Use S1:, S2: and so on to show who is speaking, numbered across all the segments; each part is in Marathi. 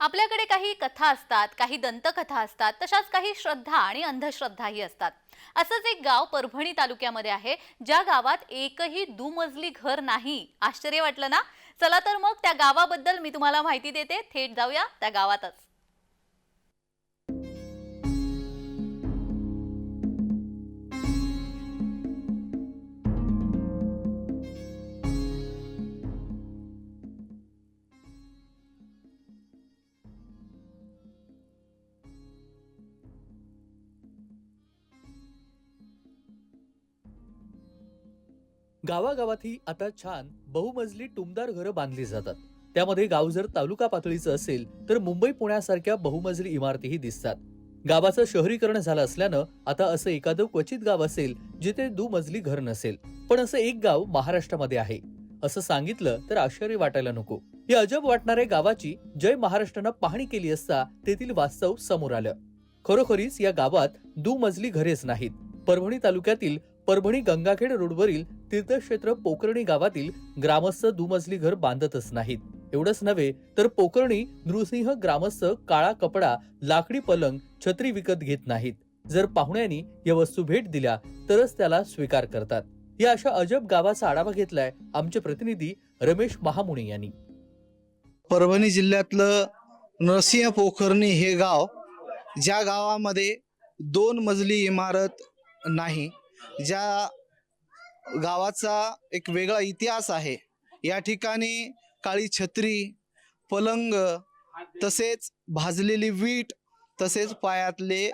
S1: आपल्याकडे काही कथा असतात काही दंतकथा असतात तशाच काही श्रद्धा आणि अंधश्रद्धाही असतात. असंच एक गाव परभणी तालुक्यामध्ये आहे ज्या गावात एकही दुमजली घर नाही. आश्चर्य वाटलं ना? चला तर मग त्या गावाबद्दल मी तुम्हाला माहिती देते. थेट जाऊया त्या गावातच.
S2: गावागावातही आता छान बहुमजली टुमदार घरं बांधली जातात. त्यामध्ये गाव जर तालुका पातळीचं असेल तर मुंबई पुण्यासारख्या बहुमजली इमारतीही दिसतात. गावाचं शहरीकरण झालं असल्यानं आता असं एखादं क्वचित गाव असेल जिथे दुमजली घर नसेल. पण असं एक गाव महाराष्ट्रामध्ये आहे. असं सांगितलं तर आश्चर्य वाटायला नको. या अजब वाटणाऱ्या गावाची जय महाराष्ट्रानं पाहणी केली असता तेथील वास्तव समोर आलं. खरोखरीच या गावात दुमजली घरेच नाहीत. परभणी तालुक्यातील परभणी गंगाखेड रोडवरील तीर्थक्षेत्र पोकर्णी गावातील ग्रामस्थ दुमजली घर बांधतच नाहीत. एवढंच नव्हे तर पोकर्णी नृसिंह ग्रामस्थ काळा कपडा लाकडी पलंग छत्री विकत घेत नाहीत. जर पाहुण्यांनी या वस्तू भेट दिल्या तरच त्याला स्वीकार करतात. या अशा अजब गावाचा आढावा घेतलाय आमचे प्रतिनिधी रमेश महामुनी यांनी.
S3: परभणी जिल्ह्यातलं नरसिंह पोखरणी हे गाव ज्या गावामध्ये दोन मजली इमारत नाही ज्या गावाचा एक वेगळा इतिहास आहे या ठिकाणी काळी छत्री पलंग तसेच भाजलेली वीट तसेच पायातले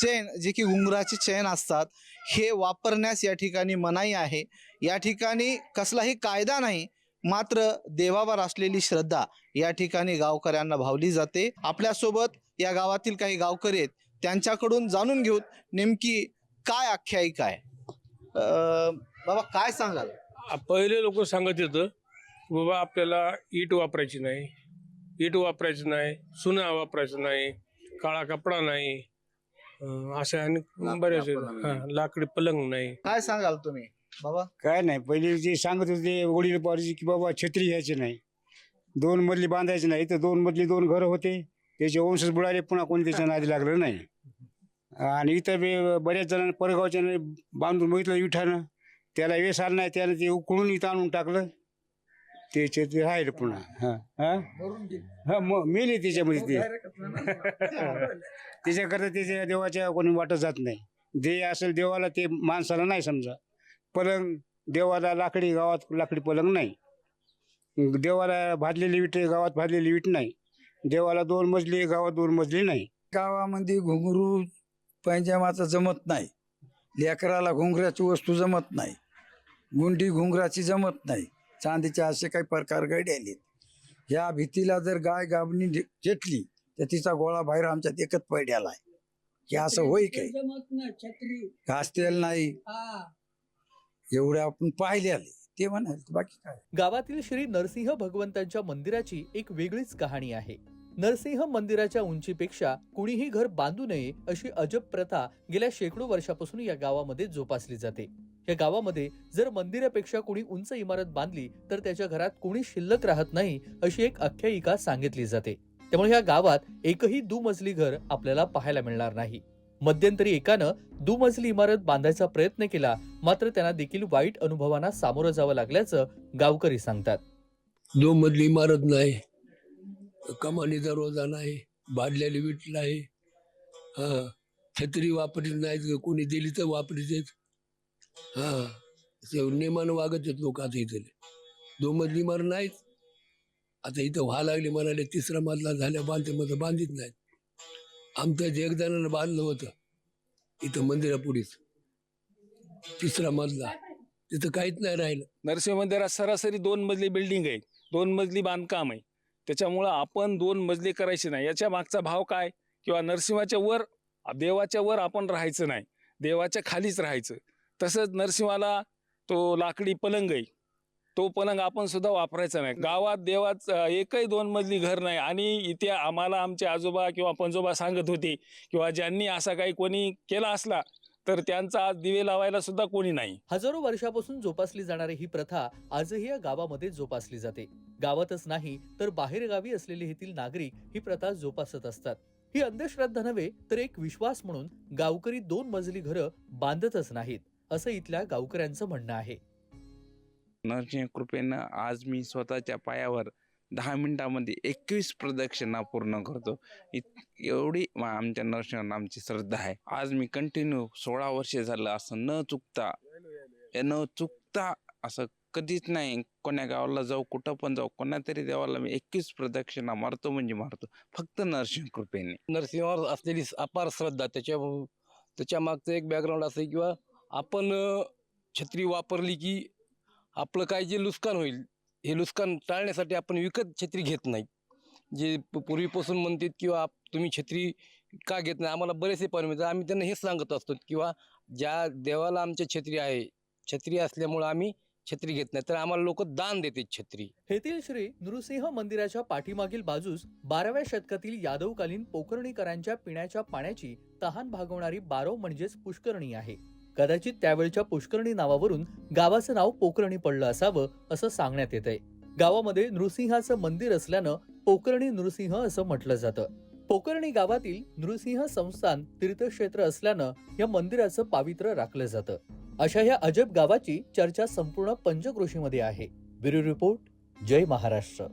S3: चेन जे की उंगराचे चेन असतात हे वापरण्यास या ठिकाणी मनाई आहे. या ठिकाणी कसलाही कायदा नाही मात्र देवावर असलेली श्रद्धा या ठिकाणी गावकऱ्यांना भावली जाते. आपल्यासोबत या गावातील काही गावकरी आहेत त्यांच्याकडून जाणून घेऊन नेमकी काय आख्यायिका आहे? बाबा काय सांगाल?
S4: पहिले लोक सांगत येतं की बाबा आपल्याला ईट वापरायची नाही. ईट वापरायची नाही सुना वापरायचं नाही काळा कपडा नाही अशा आणि बऱ्याच हा, लाकडी पलंग नाही.
S3: काय सांगाल तुम्ही बाबा?
S5: काय नाही पहिले जे सांगत होते वडील पारजी की बाबा छत्री घ्यायची नाही. दोन मजली बांधायची नाही. तर दोन मजली दोन घरं होते. त्याचे वंशज बुडाले पुन्हा कोणी त्याच्या नादी लागलं नाही. आणि इथं बी बऱ्याच जणांनी परगावच्या बांधून बघितलं विठानं. त्याला वेस आला नाही त्यानं ते उकळून इथं आणून टाकलं. त्याचे ते राहिलं पुन्हा. हा हा? मग मेले त्याच्यामध्ये ते. त्याच्याकरता त्याच्या देवाच्या कोणी वाटत जात नाही. देय असेल देवाला ते माणसाला नाही समजा. पलंग देवाला लाकडी गावात लाकडी पलंग नाही. देवाला भाजलेली विट गावात भाजलेली विट नाही. देवाला दोन मजली गावात दोन मजली नाही.
S6: गावामध्ये घुंगरू पैजामाचं जमत नाही. लेकराला घुंगराची वस्तू जमत नाही. गुंडी घुंगराची जमत नाही. चांदीचे असे काही प्रकार घडले ह्या भीतीला जर गाय गाबणी घेतली तर तिचा गोळा बाहेर आमच्यात एकच पैड्याला आहे. की असं होई काय? घास तेल नाही. एवढं आपण पाहिले आले ते म्हणाल बाकी काय?
S2: गावातील श्री नरसिंह भगवंतांच्या मंदिराची एक वेगळीच कहाणी आहे. नरसिंह मंदिराच्या उंचीपेक्षा कुणीही घर बांधू नये अशी अजब प्रथा गेल्या शेकडो वर्षापासून या गावामध्ये जोपासली जाते. या गावामध्ये जर मंदिरापेक्षा कुणी उंच इमारत बांधली तर त्याच्या घरात कुणी शिल्लक राहत नाही अशी एक आख्यायिका सांगितली जाते. त्यामुळे या गावात एकही दुमजली घर आपल्याला पाहायला मिळणार नाही. मध्यंतरी एकानं दुमजली इमारत बांधायचा प्रयत्न केला मात्र त्यांना देखील वाईट अनुभवांना सामोरं जावं लागल्याचं गावकरी सांगतात.
S7: दोन मजली इमारत नाही. कमानीचा रोजा नाही बांधलेली वीट नाही हां छत्री वापरीत नाहीत कोणी दिली तर वापरीत आहेत. ते नेमानं वागत आहेत लोक आता इथले. दोन मजली मार नाहीत. आता इथं व्हा लागली म्हणाले तिसरा मजला झाल्या बांधते मग बांधित नाहीत. आमच्या जे बांधलं होतं इथं मंदिरापुढेच. तिसरा मजला. तिथं काहीच नाही राहिलं.
S8: नरसिंह मंदिरात सरासरी दोन मजली बिल्डिंग आहे दोन मजली बांधकाम आहे. त्याच्यामुळं आपण दोन मजली करायची नाही. याच्या मागचा भाव काय? किंवा नरसिंहाच्या वर देवाच्या वर आपण राहायचं नाही. देवाच्या खालीच राहायचं. तसंच नरसिंहाला तो लाकडी पलंग आहे. तो पलंग आपण सुद्धा वापरायचा नाही. गावात देवाच एकही दोन मजली घर नाही. आणि इथे आम्हाला आमचे आजोबा किंवा पंजोबा सांगत होते किंवा ज्यांनी असा काही कोणी केला असला तर त्यांचा आज दिवे लावायला सुद्धा कोणी नाही.
S2: हजारो वर्षापासून जोपासली जाणारी ही प्रथा आजही या गावामध्ये जोपासली जाते. गावातच नाही तर बाहेरगावी असलेले येथील नागरिक ही प्रथा जोपासत असतात. ही अंधश्रद्धा नव्हे तर एक विश्वास म्हणून गावकरी दोन मजली घरं बांधतच नाहीत असं इथल्या गावकऱ्यांचं म्हणणं आहे.
S9: नरसिंह कृपेनं आज मी स्वतःच्या पायावर दहा मिनटामध्ये एकवीस प्रदक्षिणा पूर्ण करतो. इत एवढी मा- आमच्या नरसिंहांना आमची श्रद्धा आहे. आज मी कंटिन्यू सोळा वर्ष झालं असं न चुकता न चुकता असं कधीच नाही कोण्या गावाला जाऊ कुठं पण जाऊ कोणा तरी देवाला मी एकवीस प्रदक्षिणा मारतो म्हणजे मारतो. फक्त नरसिंह कृपेने.
S10: नरसिंहावर असलेली अपार श्रद्धा त्याच्या त्याच्या मागचं एक बॅकग्राऊंड असं किंवा आपण छत्री वापरली की आपलं काय जे नुकसान होईल हे नुकसान टाळण्यासाठी आपण विकत छत्री घेत नाही. जे प- पूर्वीपासून म्हणतात किंवा तुम्ही छत्री का घेत नाही? आम्हाला बरेचसे पाणी मिळतात आम्ही त्यांना हेच सांगत असतो किंवा ज्या देवाला आमच्या छत्री आहे छत्री असल्यामुळं आम्ही छत्री घेत नाही. तर आम्हाला लोक दान देतात छत्री.
S2: येथील श्री नृसिंह मंदिराच्या पाठीमागील बाजूस बाराव्या शतकातील यादवकालीन पोकर्णीकरांच्या पिण्याच्या पाण्याची तहान भागवणारी बारव म्हणजेच पुष्करणी आहे. कदाचित त्यावेळच्या पुष्करणी नावावरून गावाचं नाव पोकर्णी पडलं असावं असं सांगण्यात येत आहे गावामध्ये नृसिंहाचं मंदिर असल्यानं पोकर्णी नृसिंह असं म्हटलं जातं. पोकर्णी गावातील नृसिंह संस्थान तीर्थक्षेत्र असल्यानं या मंदिराचं पावित्र्य राखलं जातं. अशा या अजब गावाची चर्चा संपूर्ण पंचकृषीमध्ये आहे. ब्युरो रिपोर्ट जय महाराष्ट्र.